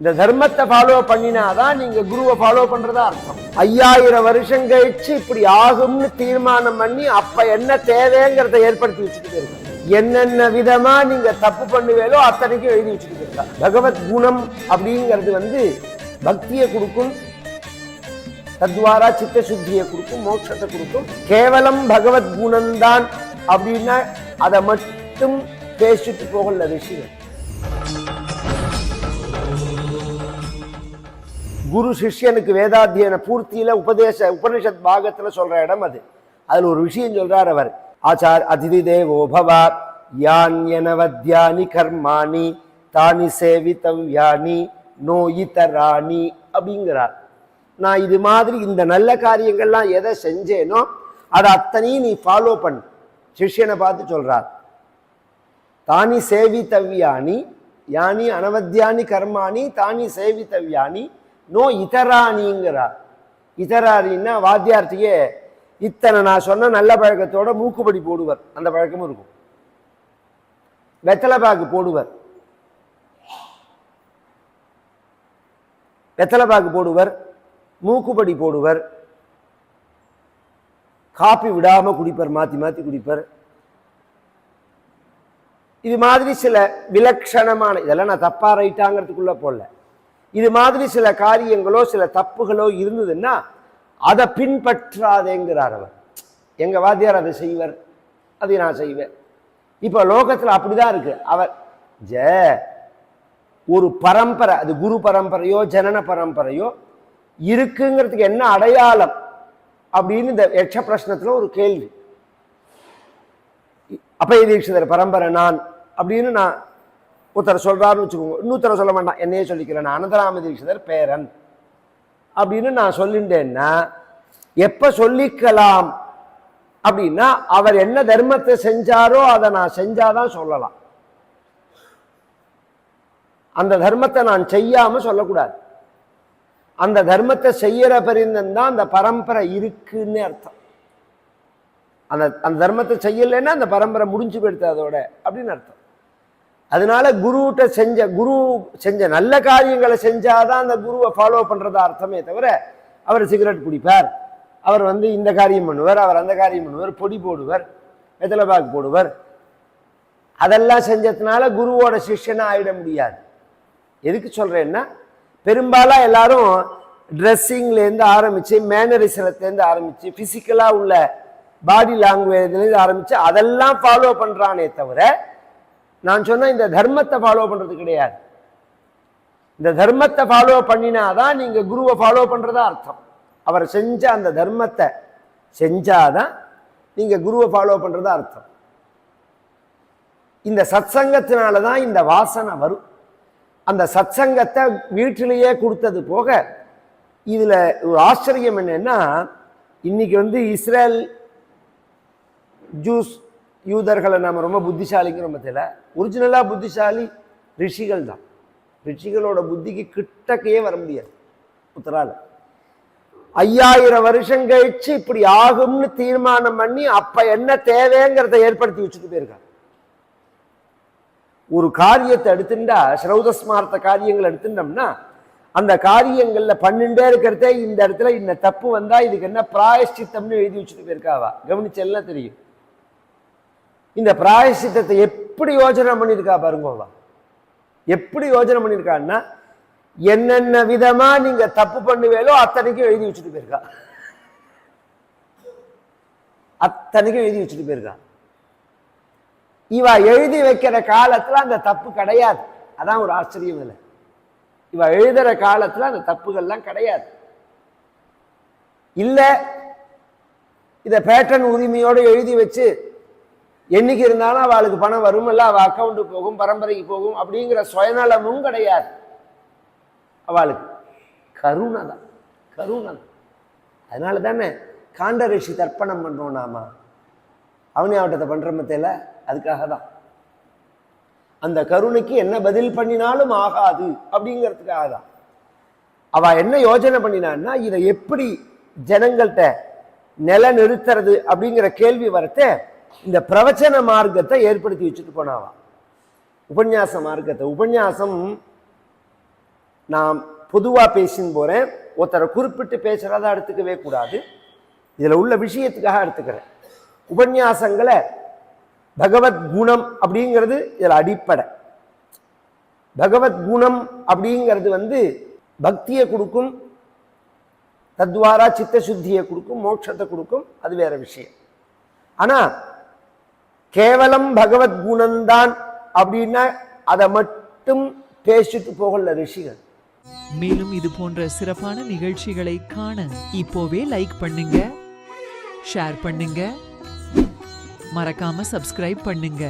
இந்த தர்மத்தை ஃபாலோ பண்ணினாதான் நீங்க குருவை ஃபாலோ பண்றதா அர்த்தம். ஐயாயிரம் வருஷம் கழிச்சு இப்படி ஆகும்னு தீர்மானம் பண்ணி அப்ப என்ன தேவைங்கிறத ஏற்படுத்தி வச்சுக்கிட்டு போயிருக்காங்க என்னென்ன விதமா நீங்க தப்பு பண்ணுவேலோ அத்தனைக்கும் எழுதி வச்சுக்கிட்டு போயிருக்காங்க பகவத் குணம் அப்படிங்கிறது வந்து பக்தியை கொடுக்கும் தத்வாரா சித்த சுத்தியை கொடுக்கும் மோட்சத்தை கொடுக்கும். கேவலம் பகவத் குணம்தான் அப்படின்னா அதை மட்டும் பேசிட்டு போகல விஷயம் குரு சிஷ்யனுக்கு வேதாத்தியன பூர்த்தியில் உபதேச உபனிஷத் பாகத்தில் சொல்கிற இடம் அது. அதில் ஒரு விஷயம் சொல்கிறார் அவர். ஆச்சார் அதிதி தேவோபவா யான்யனவத்யானி கர்மாணி தானி சேவித்தவ்யானி நோயிதராணி அப்படிங்கிறார். நான் இது மாதிரி இந்த நல்ல காரியங்கள்லாம் எதை செஞ்சேனோ அதை அத்தனையும் நீ ஃபாலோ பண்ணு. சிஷ்யனை பார்த்து சொல்கிறார் தானி சேவித்தவ்யானி யானி அனவத்தியானி கர்மாணி தானி சேவித்தவ்யானி நோ இதராணிங்கிறார் இதராணின்னா வாத்தியார்த்தியே இத்தனை நான் சொன்ன நல்ல பழக்கத்தோட மூக்குப்படி போடுவர். அந்த பழக்கமும் இருக்கும். வெத்தலை பாக்கு போடுவர். வெத்தலை பாக்கு போடுவர். மூக்குப்படி போடுவர். காப்பி விடாமல் குடிப்பர் மாற்றி மாற்றி குடிப்பர். இது மாதிரி சில விலட்சணமான இதெல்லாம் நான் தப்பாக ரைட்டாங்கிறதுக்குள்ளே போடல. இது மாதிரி சில காரியங்களோ சில தப்புகளோ இருந்ததுன்னா அதை பின்பற்றாதேங்கிறார் அவர். எங்கள் வாத்தியார் அதை செய்வர் அதை நான் செய்வேன். இப்போ லோகத்தில் அப்படிதான் இருக்கு. அவர் ஜ ஒரு பரம்பரை அது குரு பரம்பரையோ ஜனன பரம்பரையோ இருக்குங்கிறதுக்கு என்ன அடையாளம் அப்படின்னு இந்த யட்ச பிரச்சனத்தில் ஒரு கேள்வி. அப்பய தீட்சிதர் பரம்பரை நான் அப்படின்னு நான் ஒருத்தர் சொல்றாருன்னு வச்சுக்கோங்க. இன்னொருத்தர சொல்ல வேண்டாம் என்னையே சொல்லிக்கிறேன். நான் அனந்தராம தீட்சிதர் பேரன். அப்படின்னு நான் சொல்லிட்டேன்னா எப்போ சொல்லிக்கலாம்? அப்படின்னா அவர் என்ன தர்மத்தை செஞ்சாரோ அதை நான் செஞ்சாதான் சொல்லலாம். அந்த தர்மத்தை நான் செய்யாமல் சொல்லக்கூடாது. அந்த தர்மத்தை செய்யற பரிந்தன் தான் அந்த பரம்பரை இருக்குன்னு அர்த்தம். அந்த அந்த தர்மத்தை செய்யலைன்னா அந்த பரம்பரை முடிஞ்சு போயிடுது அதோட அப்படின்னு அர்த்தம். அதனால குருகிட்ட செஞ்ச குரு செஞ்ச நல்ல காரியங்களை செஞ்சாதான் அந்த குருவை ஃபாலோ பண்ணுறதா அர்த்தமே தவிர அவர் சிகரெட் குடிப்பார். அவர் வந்து இந்த காரியம் பண்ணுவார் அவர் அந்த காரியம் பண்ணுவார் பொடி போடுவார் வெத்தலை பாக்கு போடுவார். அதெல்லாம் செஞ்சதுனால குருவோட சிஷ்யனாக ஆகிட முடியாது. எதுக்கு சொல்கிறேன்னா பெரும்பாலாக எல்லாரும் ட்ரெஸ்ஸிங்லேருந்து ஆரம்பித்து மேனரிசனத்துலேருந்து ஆரம்பித்து ஃபிசிக்கலாக உள்ள பாடி லாங்குவேஜ்லேருந்து ஆரம்பித்து அதெல்லாம் ஃபாலோ பண்ணுறானே தவிர நான் சொன்ன இந்த தர்மத்தை ஃபாலோ பண்றது கிடையாது. இந்த தர்மத்தை ஃபாலோ பண்ணினாதான் நீங்கள் குருவை ஃபாலோ பண்றதா அர்த்தம். அவர் செஞ்ச அந்த தர்மத்தை செஞ்சாதான் நீங்கள் குருவை ஃபாலோ பண்றதா அர்த்தம். இந்த சத்சங்கத்தினால தான் இந்த வாசனை வரும். அந்த சத்சங்கத்தை வீட்டிலேயே கொடுத்தது போக இதில் ஒரு ஆச்சரியம் என்னென்னா இன்னைக்கு வந்து இஸ்ரேல் ஜூஸ் யூதர்களை நம்ம ரொம்ப புத்திசாலிங்கிற மத்தியில் ஒரிஜினலாக புத்திசாலி ரிஷிகள் தான். ரிஷிகளோட புத்திக்கு கிட்டக்கையே வர முடியாது உத்தரால ஐயாயிரம் வருஷம் கழிச்சு இப்படி ஆகும்னு தீர்மானம் பண்ணி அப்ப என்ன தேவைங்கிறத ஏற்படுத்தி வச்சுட்டு போயிருக்காங்க. ஒரு காரியத்தை எடுத்துட்டா ஸ்ரௌதஸ்மார்த்த காரியங்கள் எடுத்துட்டோம்னா அந்த காரியங்கள்ல பன்னெண்டே இருக்கிறதே இந்த இடத்துல இந்த தப்பு வந்தா இதுக்கு என்ன பிராயஷ்டித்தம்னு எழுதி வச்சுட்டு போயிருக்காவா? கவனிச்செல்லாம் தெரியும். இந்த பிராயசித்தத்தை எப்படி யோஜனை பண்ணியிருக்கா பாருங்கோவா எப்படி யோஜனை பண்ணியிருக்கான்னா என்னென்ன விதமா நீங்க தப்பு பண்ணுவேலோ அத்தனைக்கும் எழுதி வச்சுட்டு போயிருக்கா. அத்தனைக்கும் எழுதி வச்சுட்டு போயிருக்கா. இவ எழுதி வைக்கிற காலத்துல அந்த தப்பு கிடையாது. அதான் ஒரு ஆச்சரியம் இல்லை இவ எழுதுற காலத்துல அந்த தப்புகள்லாம் கிடையாது. இல்ல இத பேட்டன் உரிமையோடு எழுதி வச்சு என்னைக்கு இருந்தாலும் அவளுக்கு பணம் வரும் இல்லை அவள் அக்கௌண்ட் போகும் பரம்பரைக்கு போகும் அப்படிங்கிற சுயநலமும் கிடையாது. அவளுக்கு கருணை தான். கருணை தான். அதனால தானே காண்ட ரிஷி தர்ப்பணம் பண்ணுறோம் நாம. அவனி ஆவட்டத்தை பண்ணுற மத்தியில் அதுக்காக தான். அந்த கருணைக்கு என்ன பதில் பண்ணினாலும் ஆகாது அப்படிங்கிறதுக்காக தான். அவ என்ன யோசனை பண்ணினான்னா இதை எப்படி ஜனங்கள்கிட்ட நில நிறுத்துறது அப்படிங்கிற கேள்வி வரத்தை இந்த பிரவச்சன மார்க்கத்தை ஏற்படுத்தி வச்சுட்டு போனாவா? உபன்யாச மார்க்கத்தை. உபன்யாசம் நான் பொதுவா பேசின்னு போறேன். ஒருத்தரை குறிப்பிட்டு பேசுறதா எடுத்துக்கவே கூடாது. இதுல உள்ள விஷயத்துக்காக எடுத்துக்கிறேன் உபன்யாசங்களை பகவத் குணம் அப்படிங்கிறது இதுல அடிப்படை. பகவத் குணம் அப்படிங்கிறது வந்து பக்தியை கொடுக்கும் தத்வாரா சித்த சுத்தியை கொடுக்கும் மோட்சத்தை கொடுக்கும் அது வேற விஷயம். ஆனா கேவலம் பகவத் குணம்தான் அப்படின்னா அதை மட்டும் பேசிட்டு போகல ரிஷிகள். மேலும் இது போன்ற சிறப்பான நிகழ்ச்சிகளை காண இப்போவே லைக் பண்ணுங்க ஷேர் பண்ணுங்க. மறக்காம சப்ஸ்கிரைப் பண்ணுங்க.